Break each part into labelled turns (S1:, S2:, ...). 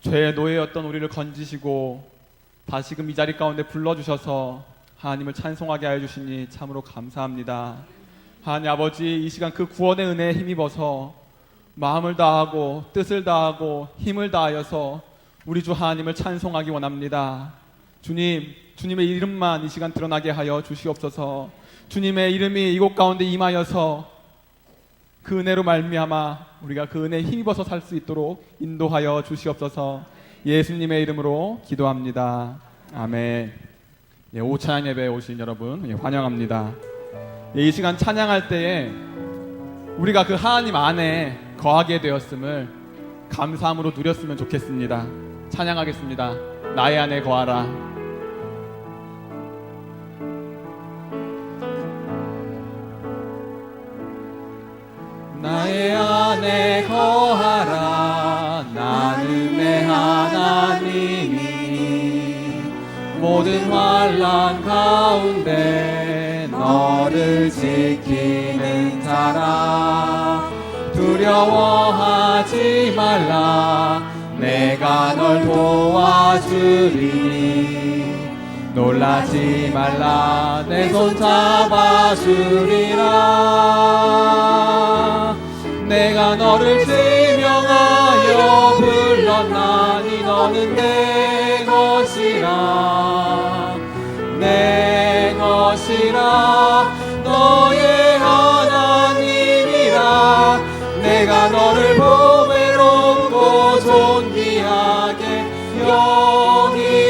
S1: 죄의 노예였던 우리를 건지시고 다시금 이 자리 가운데 불러주셔서 하나님을 찬송하게 하여 주시니 참으로 감사합니다. 하나님 아버지 이 시간 그 구원의 은혜에 힘입어서 마음을 다하고 뜻을 다하고 힘을 다하여서 우리 주 하나님을 찬송하기 원합니다. 주님, 주님의 이름만 이 시간 드러나게 하여 주시옵소서. 주님의 이름이 이곳 가운데 임하여서 그 은혜로 말미암아 우리가 그 은혜에 힘입어서 살 수 있도록 인도하여 주시옵소서. 예수님의 이름으로 기도합니다. 아멘. 예, 오찬양 예배에 오신 여러분 예, 환영합니다. 예, 이 시간 찬양할 때에 우리가 그 하나님 안에 거하게 되었음을 감사함으로 누렸으면 좋겠습니다. 찬양하겠습니다. 나의 안에 거하라. 안에 거하라. 나는 내 하나님이 모든 환란 가운데 너를 지키는 자라. 두려워하지 말라. 내가 널 도와주리니. 놀라지 말라. 내 손 잡아주리라 내가 너를 지명하여 불렀나니 너는 내 것이라. 내 것이라. 너의 하나님이라. 내가 너를 보배롭고 존귀하게 여기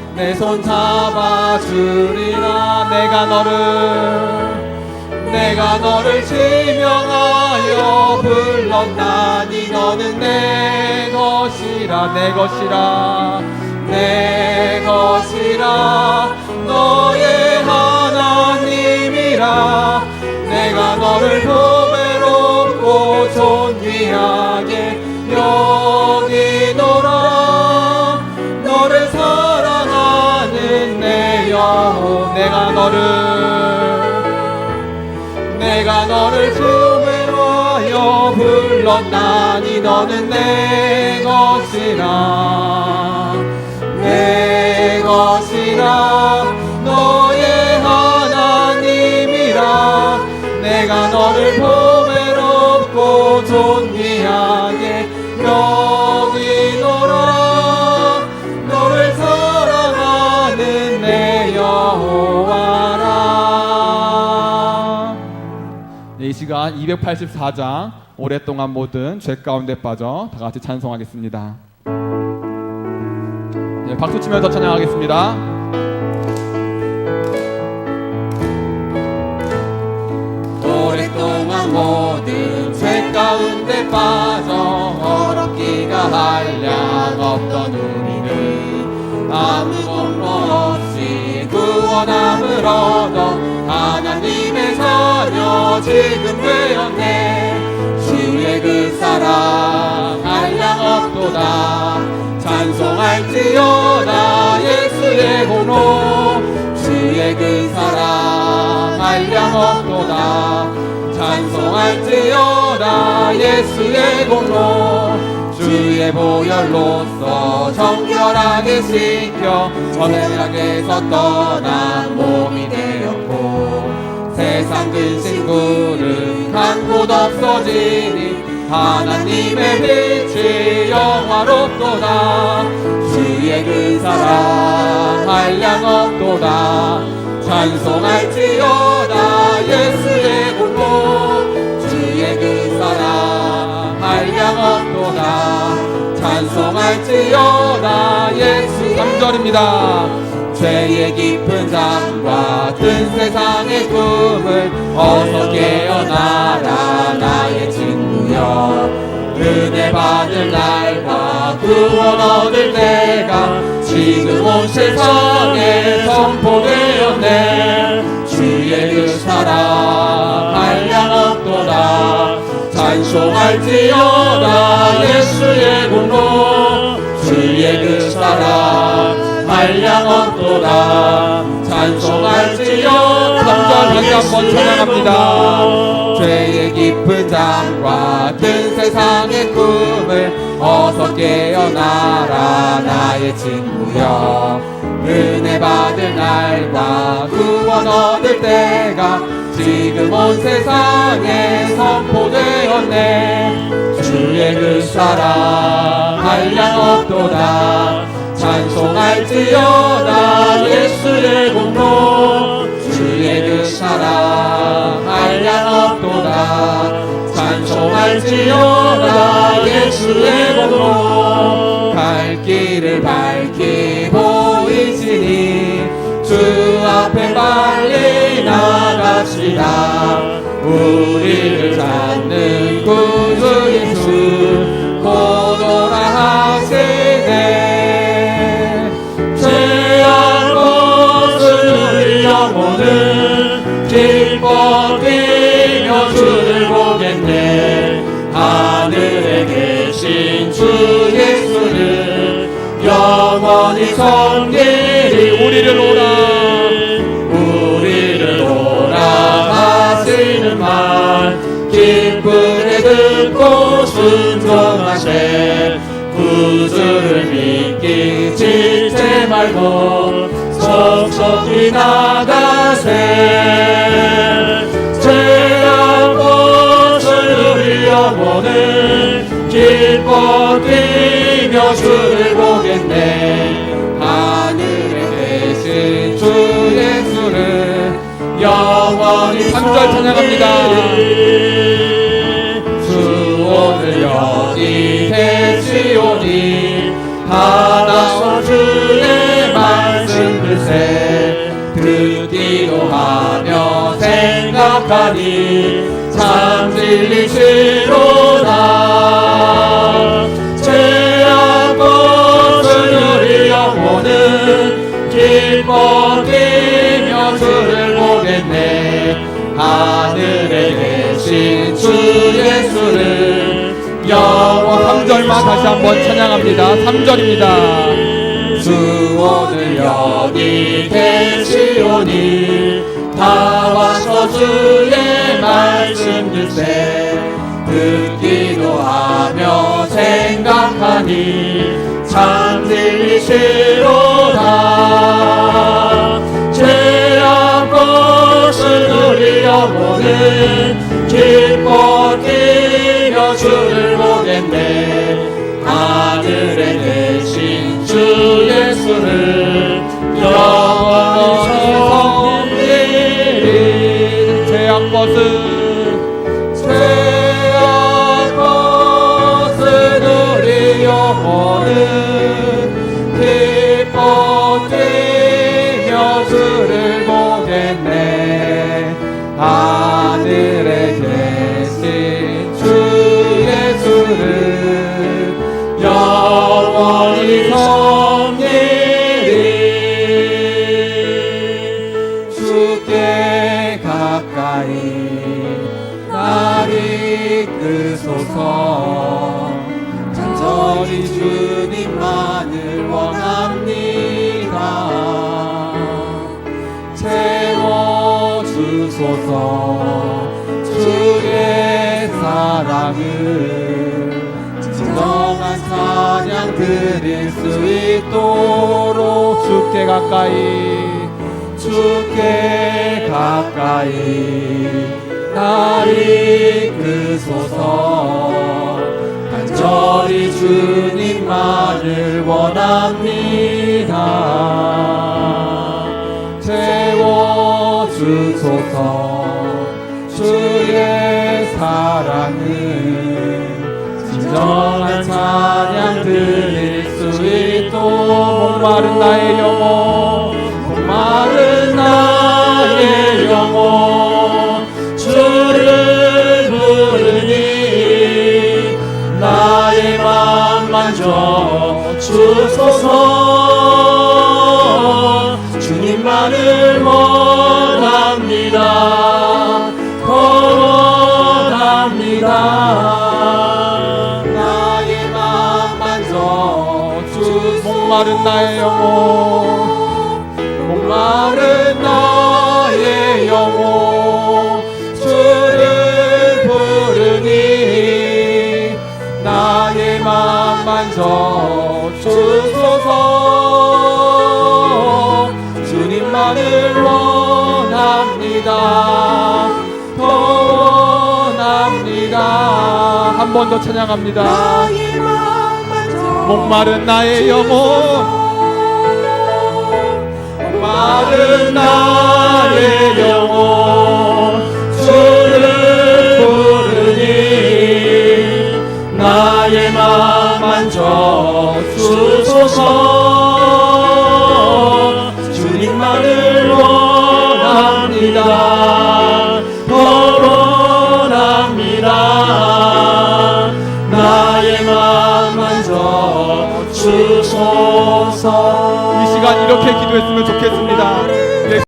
S1: 내 손 잡아주리라. 내가 너를 내가 너를 지명하여 불렀나니 너는 내 것이라 내 것이라 내 것이라. 너의 하나님이라. 내가 너를 보배롭고 존귀하게 여기 내가 너를 내가 너를 부메하여 불렀나니 너는 내 것이라 내 것이라 시간 284장 오랫동안 모든 죄 가운데 빠져 다 같이 찬송하겠습니다. 네, 박수 치면서 찬양하겠습니다. 오랫동안 모든 죄 가운데 빠져 어렵기가 한량 없던 우리는 아무 공로 없이 구원함을 자녀 지금 되었네 주의 그 사랑 한량 없도다. 찬송할지어다. 예수의 공로. 주의 그 사랑 한량 없도다. 찬송할지어다. 예수의 공로. 주의 보혈로서 정결하게 씻겨 전행하게서 떠난 몸이 되었고 세상 근심 구름 간곳 없어지니 하나님의 빛이 영화롭도다. 주의 그 사랑 한량 없도다. 찬송할지어다 예수의 공로 주의 그 사랑 한량 없도다. 찬송할지어다 예수 3절입니다 죄의 깊은 잠과 든 세상의 꿈을 어서 깨어나라 나의 친구여. 은혜 받을 날과 구원 얻을 때가 지금 온 세상에 선포되었네. 주의 그 사랑 한량없도다. 찬송할지어다. 예수의 공로. 주의 그 사랑 한량없도다. 찬송할지어다
S2: 삼절 다시 한번 찬양합니다.
S1: 죄의 깊은 잠과 든 세상의 꿈을 어서 깨어나라 나의 친구여. 은혜 받을 날과 구원 얻을 때가 지금 온 세상에 선포되었네. 주의 그 사랑 한량 없도다 찬송할지어다 예수의 공로 주의 그 사랑 한량 없도다. 찬송할지어다 예수의 공로 갈 길을 밝히 보이시니 주 앞에 빨리 나갑시다. 우리 구주를 믿기 지체 말고 속속히 나가세 죄악 것을 우리 영혼은 기뻐 뛰며 주를 보겠네 하늘에 계신 주 예수를 영원히
S2: 삼절 찬양합니다.
S1: 주 오늘 여기 계 시오니 다 나서 주의 말씀 글쎄 듣기도 하며 생각하니 참 진리시
S2: 삼절만 다시 한번 찬양합니다. 3절입니다.
S1: 주 오늘 여기 계시오니 다 와서 주의 말씀 듣세 듣기도 하며 생각하니 참 진리시로다 죄악 것을 영혼은 예수를 영원히 섬기리
S2: 죄악 것을
S1: 주께 가까이 날 이끄소서. 간절히 주님만을 원합니다. 채워주소서. 주의 사랑을 진정한 찬양 드릴 수 있도록 주께 가까이 주께 가까이 날 이끄소서. 간절히 주님만을 원합니다. 채워주소서. 주의 사랑을 진정한 찬양 드릴 수 있도록 목마른 나의 영혼 맘 만져 주소서. 주님만을 원합니다. 원합니다. 나의 맘 만져 주 목마른 나의 영혼 목마른 나의 영혼 맘 만져 주소서. 주님만을 원합니다. 더 원합니다.
S2: 한 번 더 찬양합니다. 목마른 나의 영혼.
S1: 마른 나의 영혼 주소서. 주님만을 원합니다. 더 원합니다. 나의 맘 만져 주소서.
S2: 이 시간 이렇게 기도했으면 좋겠습니다.